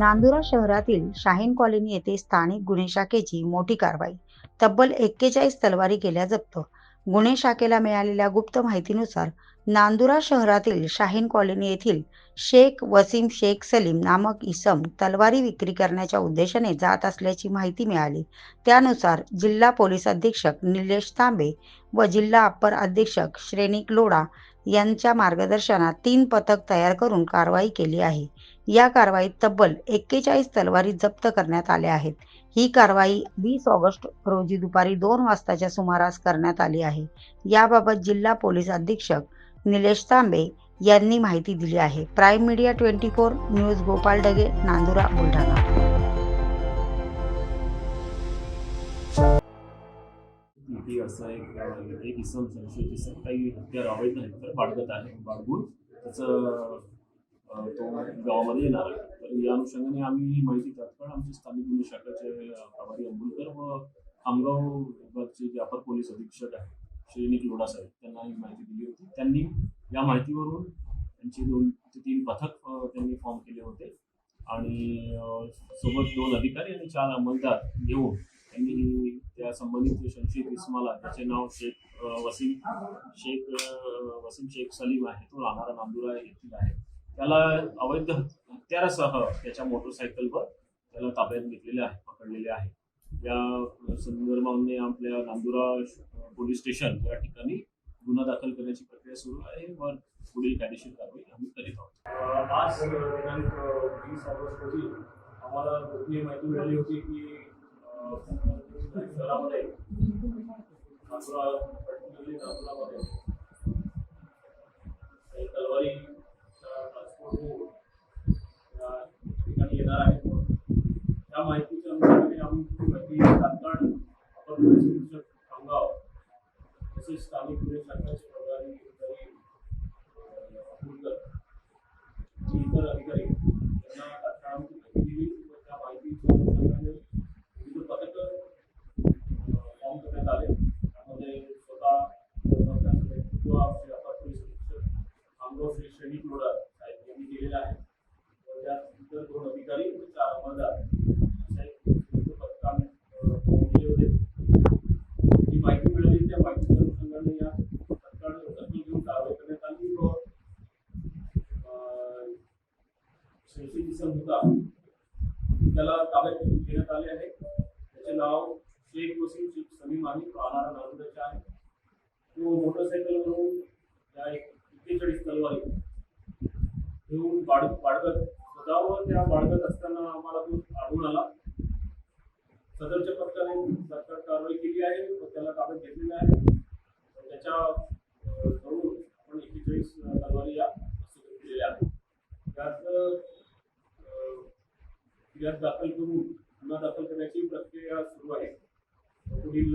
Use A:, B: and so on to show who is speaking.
A: नांदुरा शहरातील शाहीन कॉलनी येथे स्थानिक गुन्हे शाखेची मोठी कारवाई. तब्बल एक्केचाळीस तलवारी केल्या जप्त. गुन्हे शाखेला मिळालेल्या गुप्त माहितीनुसार नांदुरा शहरातील शाहीन कॉलनी येथील शेख वसीम शेख सलीम नामक इसम तलवारी विक्री करण्याच्या उद्देशाने जात असल्याची माहिती मिळाली. त्यानुसार जिल्हा पोलीस अधीक्षक निलेश तांबे व जिल्हा अप्पर अधीक्षक श्रेणिक लोडा यांच्या मार्गदर्शनात तीन पथक तयार करून कारवाई केली आहे. या कारवाईत तब्बल एक्केचाळीस तलवारी जप्त करण्यात आल्या आहेत. ही कारवाई वीस ऑगस्ट रोजी दुपारी दोन वाजताच्या सुमारास करण्यात आली आहे. याबाबत जिल्हा पोलीस अधीक्षक निलेश तांबे यांनी माहिती दिली आहे. Prime media twenty four news Gopal Dage Nandura Buldhana.
B: इथे एक एक इसम संशयित इसम काही हत्यार अवैध हत्यार बाळगत आहे बाळगून. त्याचं तो गावामध्ये येणार आहे. तर या अनुषंगाने आम्ही ही माहिती तात्काळ आमचे स्थानिक गुन्हे शाखेचे प्रभारी अंबुलकर व खामगाव विभागचे जे अपर पोलीस अधीक्षक आहेत श्रीनिक लोढा साहेब त्यांना ही माहिती दिली होती. त्यांनी या माहितीवरून त्यांची दोन ते तीन पथक त्यांनी फॉर्म केले होते. आणि सोबत दोन अधिकारी आणि चार अंमलदार घेऊन त्यांनी त्या संबंधित संशयित इस्माला त्याचे नाव शेख वसीम शेख वसीम शेख सलीम आहे तो राहणारा नांदुरा येथील आहे. त्याला अवैध हत्यारासह त्याच्या मोटरसायकलवर त्याला ताब्यात घेतलेले आहे पकडलेले आहे. या संदर्भाने आपल्या नांदुरा पोलीस स्टेशन या ठिकाणी गुन्हा दाखल करण्याची प्रक्रिया सुरू आहे व पुढील कायदेशीर कारवाई आम्ही करीत आहोत.
C: आज दिनांक वीस ऑगस्ट रोजी आम्हाला गोपनीय माहिती मिळाली होती की शहरामध्ये नागपुरा नागपुरामध्ये तलवारी ट्रान्सपोर्ट हो या ठिकाणी येणार आहे त्या माहितीच्या अनुषंगाने आम्ही माहिती तात्काळ अपर पोलीस निरीक्षक खामगाव अधिकारी इतर अधिकारी यांना तात्काळ दिली व त्या विविध फॉर्म करण्यात आले त्यामध्ये स्वतः नेतृत्व अपर पोलीस अधीक्षक आमगाव श्री श्रेणी लोढा साहेब यांनी केलेलं आहे व त्यात इतर दोन अधिकारी व चार अंमलदार अशा एक विविध पथकं आम्ही फॉर्म केले होते जी माहिती मिळाली त्या माहितीच्या अनुषंगाने या तात्काळ दखल घेऊन कारवाई करण्यात आली व अं, संशयित इसम होता त्याला ताब्यात घेण्यात आले आहे. त्याचे नाव शेख वसीम शेख सलीम आहे राहणारा नांदेडचा आहे. तो मोटरसायकलवरून या एक एक्केचाळीस तलवारी घेऊन बाळ बाळगत स्वतःवर त्या बाळगत असताना आम्हाला तो आढळून आला. सदरच्या पथकाने सरकार कारवाई केली आहे. व त्याला ताब्यात घेतलेला आहे. त्याच्या अं, आपण एकेचाळीस तलवारी या केलेल्या आहेत. त्यात यात दाखल करून गुन्हा दाखल करण्याची प्रक्रिया सुरू आहे. पुढील